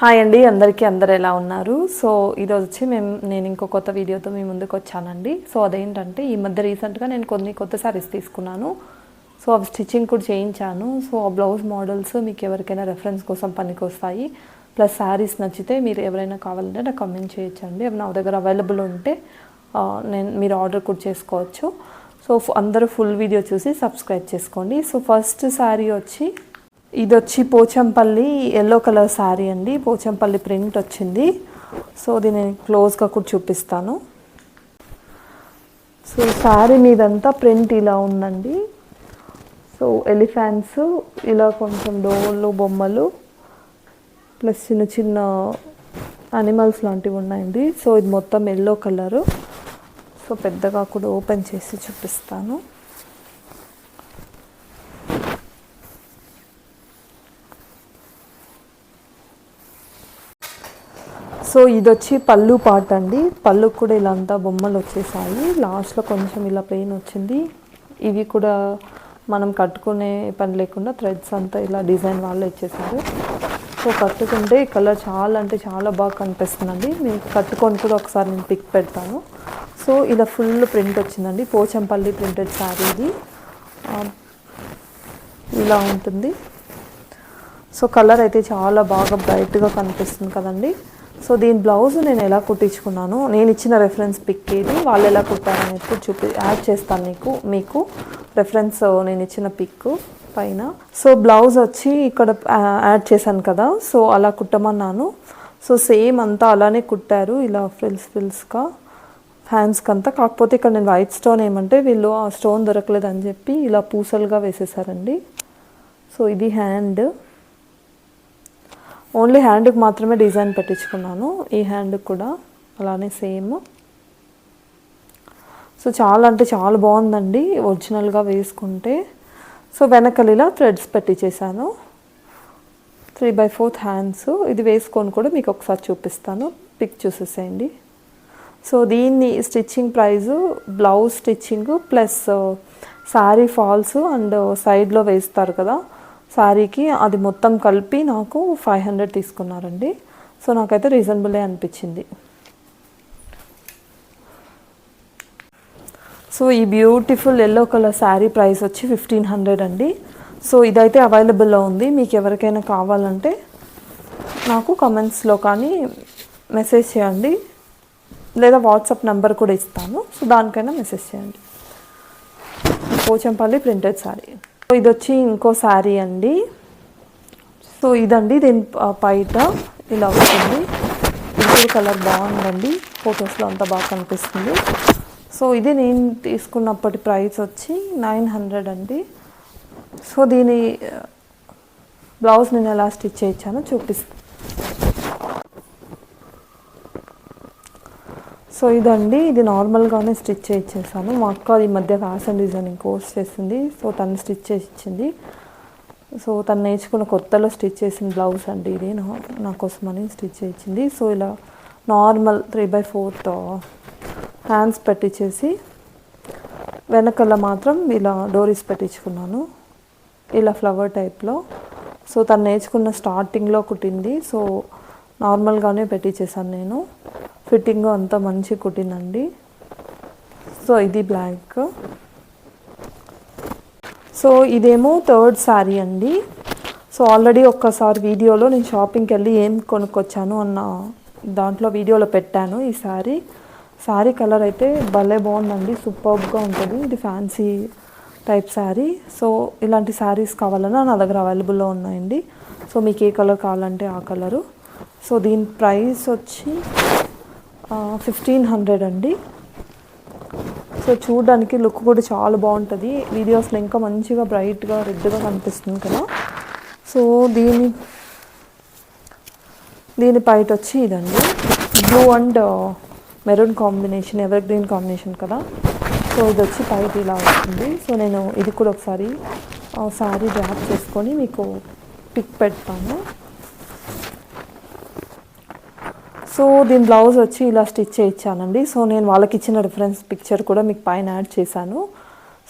Hi అండి అందరికీ అందరు ఎలా ఉన్నారు? సో ఈరోజు వచ్చి మేము నేను ఇంకో కొత్త వీడియోతో మీ ముందుకు వచ్చానండి. సో అదేంటంటే ఈ మధ్య రీసెంట్గా నేను కొన్ని కొత్త సారీస్ తీసుకున్నాను. సో అవి స్టిచ్చింగ్ కూడా చేయించాను. సో ఆ బ్లౌజ్ మోడల్స్ మీకు ఎవరికైనా రెఫరెన్స్ కోసం పనికొస్తాయి ప్లస్ శారీస్ నచ్చితే మీరు ఎవరైనా కావాలంటే నాకు కమెంట్ చేయొచ్చండి. అవి నా దగ్గర అవైలబుల్ ఉంటే నేను మీరు ఆర్డర్ కూడా చేసుకోవచ్చు. సో అందరూ ఫుల్ వీడియో చూసి సబ్స్క్రైబ్ చేసుకోండి. సో ఫస్ట్ శారీ వచ్చి ఇది వచ్చి పోచంపల్లి ఎల్లో కలర్ శారీ అండి. పోచంపల్లి ప్రింట్ వచ్చింది. సో దీన్ని క్లోజ్గా కూడా చూపిస్తాను. సో శారీ మీదంతా ప్రింట్ ఇలా ఉందండి. సో ఎలిఫెంట్స్ ఇలా కొంచెం డోళ్ళు బొమ్మలు ప్లస్ చిన్న చిన్న అనిమల్స్ లాంటివి ఉన్నాయండి. సో ఇది మొత్తం ఎల్లో కలరు సో పెద్దగా కూడా ఓపెన్ చేసి చూపిస్తాను. సో ఇది వచ్చి పళ్ళు పాట అండి. పళ్ళు కూడా ఇలా అంతా బొమ్మలు వచ్చేసాయి. లాస్ట్లో కొంచెం ఇలా ప్లెయిన్ వచ్చింది. ఇవి కూడా మనం కట్టుకునే పని లేకుండా థ్రెడ్స్ అంతా ఇలా డిజైన్ వాళ్ళే ఇచ్చేసారు. సో కట్టుకుంటే ఈ కలర్ చాలా అంటే చాలా బాగా కనిపిస్తుందండి. మీకు కట్టుకొని కూడా ఒకసారి నేను పిక్ పెడతాను. సో ఇలా ఫుల్ ప్రింట్ వచ్చిందండి. పోచంపల్లి ప్రింటెడ్ శారీ ఇది. ఇలా ఉంటుంది. సో కలర్ అయితే చాలా బాగా బ్రైట్గా కనిపిస్తుంది కదండి. సో దీని బ్లౌజ్ నేను ఎలా కుట్టించుకున్నాను నేను ఇచ్చిన రెఫరెన్స్ పిక్ ఇది వాళ్ళు ఎలా కుట్టారని చూపి యాడ్ చేస్తాను నీకు మీకు రెఫరెన్స్ నేను ఇచ్చిన పిక్ పైన. సో బ్లౌజ్ వచ్చి ఇక్కడ యాడ్ చేశాను కదా సో అలా కుట్టమన్నాను. సో సేమ్ అంతా అలానే కుట్టారు ఇలా ఫ్రిల్స్ ఫ్రిల్స్గా హ్యాండ్స్కి అంతా కాకపోతే ఇక్కడ నేను వైట్ స్టోన్ ఏమంటే వీళ్ళు ఆ స్టోన్ దొరకలేదు అని చెప్పి ఇలా పూసలుగా వేసేసారండి. సో ఇది హ్యాండ్ ఓన్లీ హ్యాండ్కి మాత్రమే డిజైన్ పెట్టించుకున్నాను. ఈ హ్యాండ్కి కూడా అలానే సేమ్. సో చాలా అంటే చాలా బాగుందండి ఒరిజినల్గా వేసుకుంటే. సో వెనకలు ఇలా థ్రెడ్స్ పెట్టించేసాను త్రీ బై ఫోర్త్ హ్యాండ్స్. ఇది వేసుకొని కూడా మీకు ఒకసారి చూపిస్తాను. పిక్ చూసేసేయండి. సో దీన్ని stitching price blouse stitching plus sari falls and సైడ్లో వేస్తారు కదా. శారీకి అది మొత్తం కలిపి నాకు ఫైవ్ హండ్రెడ్ తీసుకున్నారండి. సో నాకైతే రీజనబులే అనిపించింది. సో ఈ beautiful yellow colour sari price వచ్చి ఫిఫ్టీన్ హండ్రెడ్ అండి. సో ఇదైతే అవైలబుల్లో ఉంది. మీకు ఎవరికైనా కావాలంటే నాకు కమెంట్స్లో కానీ మెసేజ్ చేయండి. లేదా వాట్సాప్ నెంబర్ కూడా ఇస్తాను. సో దానికైనా మెసేజ్ చేయండి. పోచంపల్లి ప్రింటెడ్ శారీ ఇది వచ్చి ఇంకో శారీ అండి. సో ఇదండి దీని ప- బయట ఇలా వస్తుంది. ఇది కలర్ బాగుందండి. ఫొటోస్లో అంతా బాగా కనిపిస్తుంది. సో ఇది నేను తీసుకున్నప్పటి ప్రైస్ వచ్చి నైన్ హండ్రెడ్ అండి. సో దీని బ్లౌజ్ నేను ఎలా స్టిచ్ చేయించానో చూపిస్తాను సో ఇదండి ఇది నార్మల్గానే స్టిచ్ చేయించేసాను. మా అక్క ఈ మధ్య ఫ్యాషన్ డిజైనింగ్ కోర్స్ చేసింది సో తను స్టిచ్ చేసి ఇచ్చింది సో తను నేర్చుకున్న కొత్తలో స్టిచ్ చేసిన బ్లౌజ్ అండి ఇది నా కోసమని స్టిచ్ చేయించింది. సో ఇలా normal three by fourth hands పెట్టించేసి వెనకల మాత్రం ఇలా డోరీస్ పెట్టించుకున్నాను ఇలా ఫ్లవర్ టైప్లో. సో తను నేర్చుకున్న స్టార్టింగ్లో కుట్టింది సో నార్మల్గానే పెట్టించేసాను నేను. ఫిట్టింగ్ అంతా మంచి కుట్టిందండి. సో ఇది బ్లాక్ సో ఇదేమో థర్డ్ శారీ అండి. సో ఆల్రెడీ ఒక్కసారి వీడియోలో నేను షాపింగ్కి వెళ్ళి ఏం కొనుక్కొచ్చాను అన్న దాంట్లో వీడియోలో పెట్టాను ఈ శారీ శారీ కలర్ అయితే భలే బాగుందండి సూపర్గా ఉంటుంది. ఇది ఫ్యాన్సీ టైప్ శారీ సో ఇలాంటి శారీస్ కావాలన్నా నా దగ్గర అవైలబుల్లో ఉన్నాయండి. సో మీకు ఏ కలర్ కావాలంటే ఆ కలరు సో దీని ప్రైస్ వచ్చి ఫిఫ్టీన్ హండ్రెడ్ అండి. సో చూడడానికి లుక్ కూడా చాలా బాగుంటుంది. వీడియోస్లో ఇంకా మంచిగా బ్రైట్గా రెడ్గా కనిపిస్తుంది కదా. సో దీని దీని పైట్ వచ్చి ఇదండి. Blue and maroon combination evergreen combination కదా. సో ఇది వచ్చి పైట ఇలా వస్తుంది. సో నేను ఇది కూడా ఒకసారి శారీ డ్రాప్ చేసుకొని మీకు పిక్ పెడతాను. సో దీని బ్లౌజ్ వచ్చి ఇలా స్టిచ్ చేయించానండి. సో నేను వాళ్ళకి ఇచ్చిన రిఫరెన్స్ పిక్చర్ కూడా మీకు పైన యాడ్ చేశాను.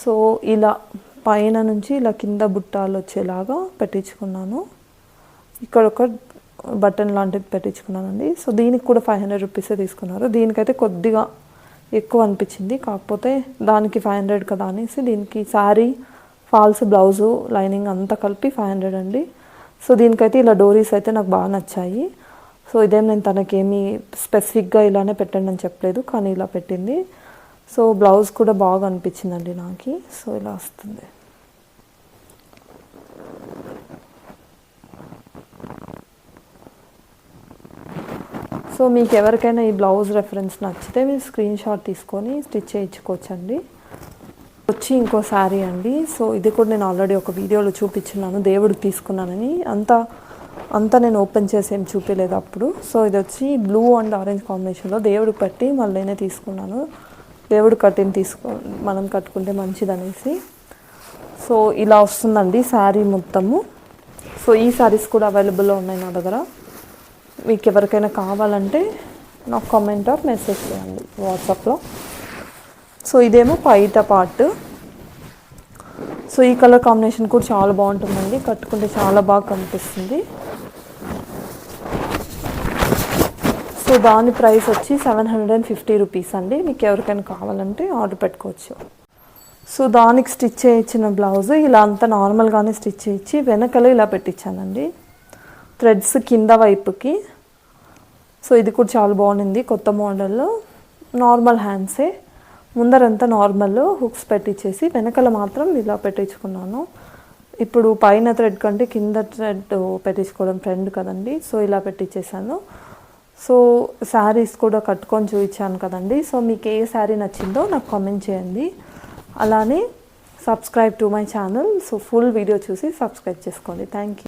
సో ఇలా పైన నుంచి ఇలా కింద బుట్టాలు వచ్చేలాగా పెట్టించుకున్నాను. ఇక్కడ ఒక బటన్ లాంటిది పెట్టించుకున్నానండి. సో దీనికి కూడా ఫైవ్ హండ్రెడ్ రూపీసే తీసుకున్నారు. దీనికైతే కొద్దిగా ఎక్కువ అనిపించింది. కాకపోతే దానికి ఫైవ్ హండ్రెడ్ కదా అనేసి దీనికి శారీ ఫాల్స్ బ్లౌజు లైనింగ్ అంతా కలిపి ఫైవ్ హండ్రెడ్ అండి. సో దీనికైతే ఇలా డోరీస్ అయితే నాకు బాగా నచ్చాయి. సో ఇదేం నేను తనకేమీ స్పెసిఫిక్గా ఇలానే పెట్టండి అని చెప్పలేదు కానీ ఇలా పెట్టింది. సో బ్లౌజ్ కూడా బాగా అనిపించిందండి నాకు. సో ఇలా వస్తుంది. సో మీకు ఎవరికైనా ఈ బ్లౌజ్ రెఫరెన్స్ నచ్చితే మీరు స్క్రీన్ షాట్ తీసుకొని స్టిచ్ చేయించుకోవచ్చండి. వచ్చి ఇంకో శారీ అండి. సో ఇది కూడా నేను ఆల్రెడీ ఒక వీడియోలో చూపించున్నాను. దేవుడికి తీసుకున్నానని. అంతా అంతా నేను ఓపెన్ చేసి ఏం చూపించలేదు అప్పుడు. సో ఇది వచ్చి బ్లూ అండ్ ఆరెంజ్ కాంబినేషన్లో దేవుడు పట్టి మళ్ళీ తీసుకున్నాను. దేవుడు కట్టిన తీసుకో మనం కట్టుకుంటే మంచిదనేసి సో ఇలా వస్తుందండి శారీ మొత్తము. సో ఈ శారీస్ కూడా అవైలబుల్లో ఉన్నాయి నా దగ్గర. మీకు ఎవరికైనా కావాలంటే నాకు కామెంట్ ఆర్ మెసేజ్ చేయండి వాట్సాప్లో. సో ఇదేమో పైట పార్ట్. సో ఈ కలర్ కాంబినేషన్ కూడా చాలా బాగుంటుందండి. కట్టుకుంటే చాలా బాగా కనిపిస్తుంది. సో దాని ప్రైస్ వచ్చి seven hundred and fifty rupees అండి. మీకు ఎవరికైనా కావాలంటే ఆర్డర్ పెట్టుకోవచ్చు. సో దానికి స్టిచ్ చేయించిన బ్లౌజ్ ఇలా అంతా నార్మల్గానే స్టిచ్ చేయించి వెనకలో ఇలా పెట్టించానండి. థ్రెడ్స్ కింద వైపుకి. సో ఇది కూడా చాలా బాగుంది కొత్త మోడల్లో. నార్మల్ హ్యాండ్సే ముందరంతా నార్మల్ హుక్స్ పెట్టించేసి వెనకల మాత్రం ఇలా పెట్టించుకున్నాను. ఇప్పుడు పైన థ్రెడ్ కంటే కింద థ్రెడ్ పెట్టించుకోవడం ఫ్రెండ్ కదండి. సో ఇలా పెట్టించేసాను సో శారీస్ కూడా కట్టుకొని చూపించాను కదండి. సో మీకు ఏ శారీ నచ్చిందో నాకు కామెంట్ చేయండి. అలానే subscribe to my channel so full video చూసి సబ్స్క్రైబ్ చేసుకోండి. Thank you